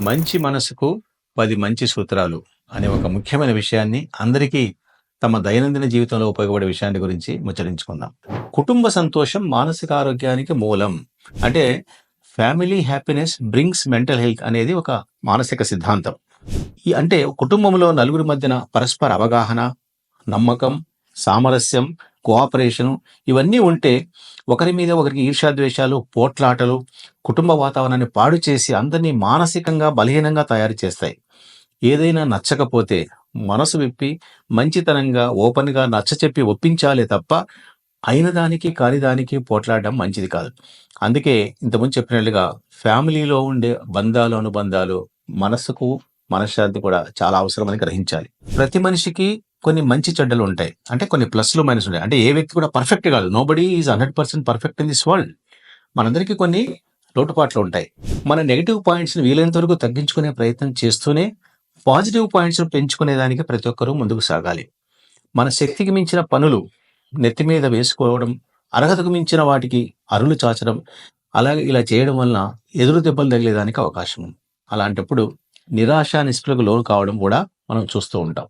మంచి మనసుకు పది మంచి సూత్రాలు అనే ఒక ముఖ్యమైన విషయాన్ని అందరికీ తమ దైనందిన జీవితంలో ఉపయోగపడే విషయాన్ని గురించి ముచ్చరించుకుందాం కుటుంబ సంతోషం మానసిక ఆరోగ్యానికి మూలం. అంటే family happiness brings mental health అనేది ఒక మానసిక సిద్ధాంతం. ఈ అంటే కుటుంబంలో నలుగురి మధ్యన పరస్పర అవగాహన నమ్మకం సామరస్యం కోఆపరేషన్ ఇవన్నీ ఉంటే ఒకరి మీద ఒకరికి ఈర్షాద్వేషాలు పోట్లాటలు కుటుంబ వాతావరణాన్ని పాడు చేసి అందరినీ మానసికంగా బలహీనంగా తయారు చేస్తాయి. ఏదైనా నచ్చకపోతే మనసు విప్పి మంచితనంగా ఓపెన్గా నచ్చచెప్పి ఒప్పించాలే తప్ప అయిన దానికి కాని దానికి పోట్లాడడం మంచిది కాదు. అందుకే ఇంతకుముందు చెప్పినట్లుగా ఫ్యామిలీలో ఉండే బంధాలు అనుబంధాలు మనసుకు మనశ్శాంతి కూడా చాలా అవసరమని గ్రహించాలి. ప్రతి మనిషికి కొన్ని మంచి చెడ్డలు ఉంటాయి. అంటే కొన్ని ప్లస్లు మైనస్ ఉంటాయి. అంటే ఏ వ్యక్తి కూడా పర్ఫెక్ట్ కాదు. Nobody is hundred percent perfect in this world మనందరికీ కొన్ని లోటుపాట్లు ఉంటాయి. మన నెగిటివ్ పాయింట్స్ని వీలైనంత వరకు తగ్గించుకునే ప్రయత్నం చేస్తూనే పాజిటివ్ పాయింట్స్ను పెంచుకునేదానికి ప్రతి ఒక్కరూ ముందుకు సాగాలి. మన శక్తికి మించిన పనులు నెత్తి మీద వేసుకోవడం అర్హతకు మించిన వాటికి అరులు చాచడం అలాగే ఇలా చేయడం వలన ఎదురు దెబ్బలు తగిలేదానికి అవకాశం ఉంది. అలాంటప్పుడు నిరాశ నిస్పృహకు లోను కావడం కూడా మనం చూస్తూ ఉంటాం.